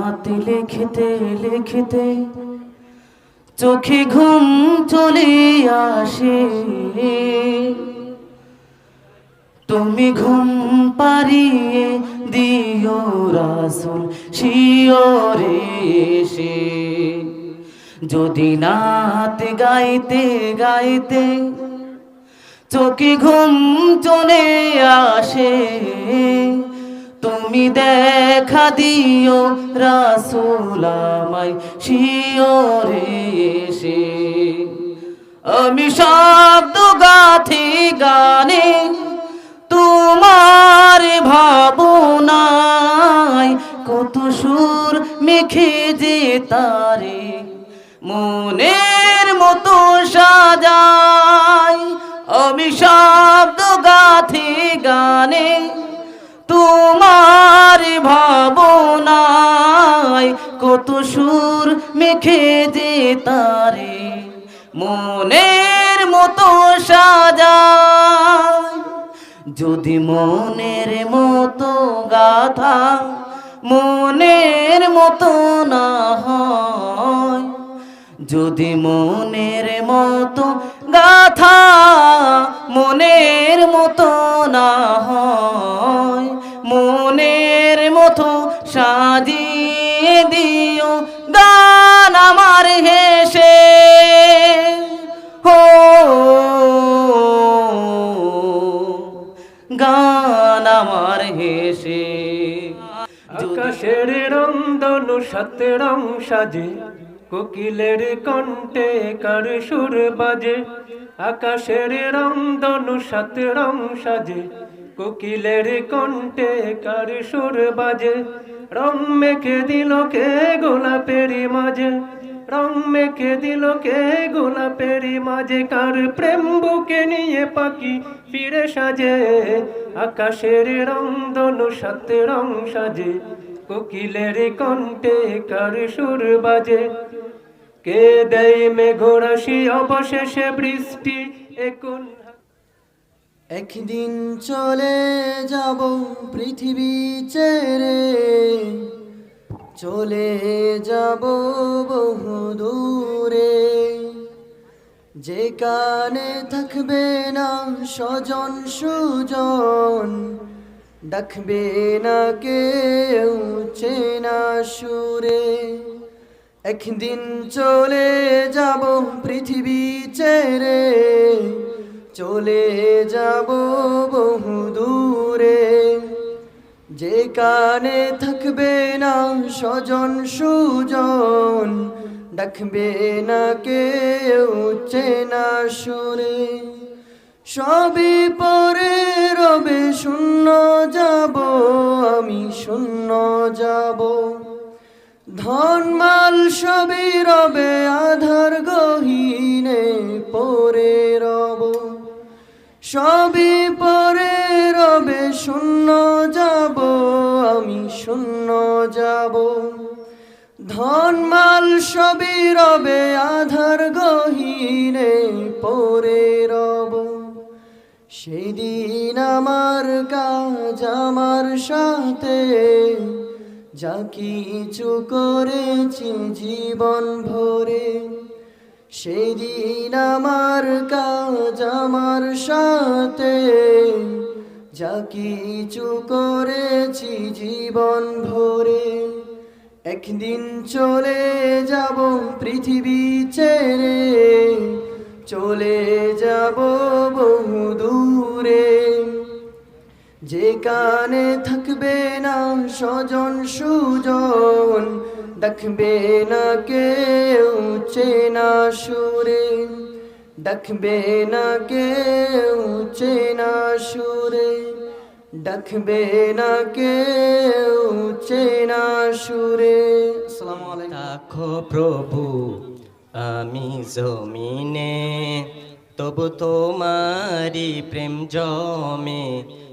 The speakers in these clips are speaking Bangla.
নাত লিখতে লিখতে চোখে ঘুম চলে আসে। তুমি ঘুম পারিয়ে দিও রাসুল শিওরে এসে। যদি নাত গাইতে গাইতে চোখে ঘুম চলে আসে তুমি দেখা দিও রাসুল আমায় শিওরে এসে। আমি শব্দ গাথি গানে তোমার ভাবনায় কত সুর মেখে যে তারে। মনের মতো সাজাই তোমার ভাবনায় কত সুর মেখে যে তারে মনের মতো সাজা যদি মনের মতো গাথা মনের মতো না হয়, যদি মনের মতো গাথা মনের মতো না হয় দিও গান আমার হেসে। হো, গান আমার হেসে। আকাশের রংধনু সাত রং সাজে, কোকিলের কণ্ঠে কার সুর বাজে। আকাশের রংধনু সাত রং সাজে কোকিলের কণ্ঠে কার সুর বাজে? রং মেখে দিল কে গোলাপেরি মাঝে? রং মেখে দিল কে গোলাপেরি মাঝে? কার প্রেম বুকে নিয়ে পাখি ফিরে সাজে? আকাশের রং দনু সাত রং সাজে। কোকিলের কণ্ঠে কার সুর বাজে? কে দেয় মেঘরাশি? অবশেষে বৃষ্টি এখন একদিন চলে যাব পৃথিবী ছেড়ে। চলে যাব বহু দূরে। যেখানে থাকবে না স্বজন সুজন, ডাকবে না কেউ চেনা সুরে। একদিন চলে যাব পৃথিবী ছেড়ে। চলে যাব বহু দূরে। যে কানে থাকবে না স্বজন সুজন, ডাকবে না কেউ চেনা সুরে। সবই পরে রবে শূন্য যাব, আমি শূন্য যাব। ধনমাল সবই রবে আধার সবই পরে রবে শূন্য যাব, আমি শূন্য যাব। ধনমাল সবই রবে, আধার গহীনে পরে রব। সেদিন আমার কাজ আমার সাথে, যা কিছু করেছি জীবন ভরে। সেদিন আমার কাজ আমার সাথে, যা কিছু করেছি জীবন ভরে, একদিন চলে যাব পৃথিবী ছেড়ে, চলে যাব বহু দূরে। যেখানে থাকবে না স্বজন সুজন ডাকবে না কেউ চেনা সুরে ডাকবে না কেউ চেনা সুরে ডাকবে না কেউ চেনা সুরে দেখো প্রভু আমি জমিনে তবু তোমারি প্রেম জমে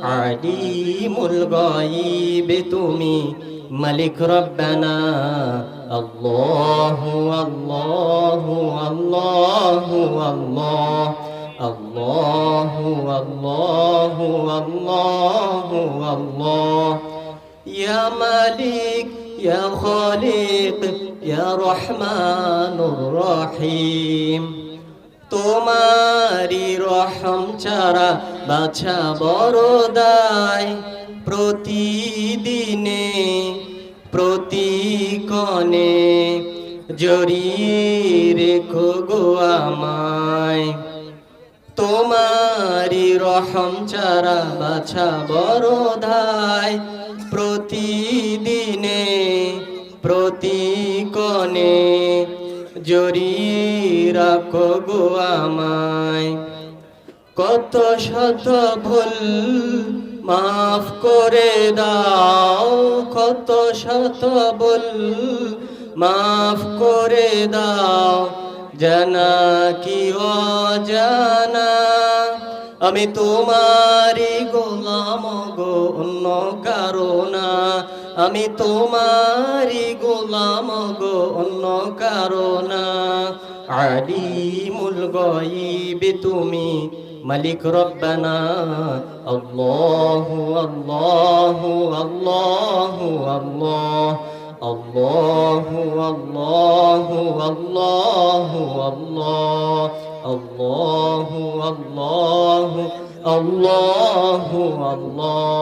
আলিমুল গাইবে তুমি মালিক রব্বানা আল্লাহু আল্লাহু আল্লাহু আল্লাহ আল্লাহু আল্লাহু আল্লাহু আল্লাহ ইয়া মালিক ইয়া খালিক ইয়া রহমানুর রহিম তোমারি রহম ছাড়া বাছা বড় দায় প্রতিদিনে, প্রতিকণে জড়িয়ে রেখো গো আমায়। তোমারি রহম চারা বাছা বড় ধায় প্রতিদিনে, প্রতিকণে জড়িয়ে রাখো গো আমায়। কত শত ভুল মাফ করে দাও, কত শত ভুল মাফ করে দাও, জানা কি অজানা? আমি তোমারি গোলাম গো, অন্য কারণা আমি তোমারি গোলাম গো, অন্য কারণা আলিমুল গয়িবে তুমি, মালিক রব্বানা। আল্লাহু আল্লাহু আল্লাহু, আল্লাহ। আল্লাহু আল্লাহু আল্লাহু, আল্লাহ। আল্লাহু আল্লাহু আল্লাহু আল্লাহ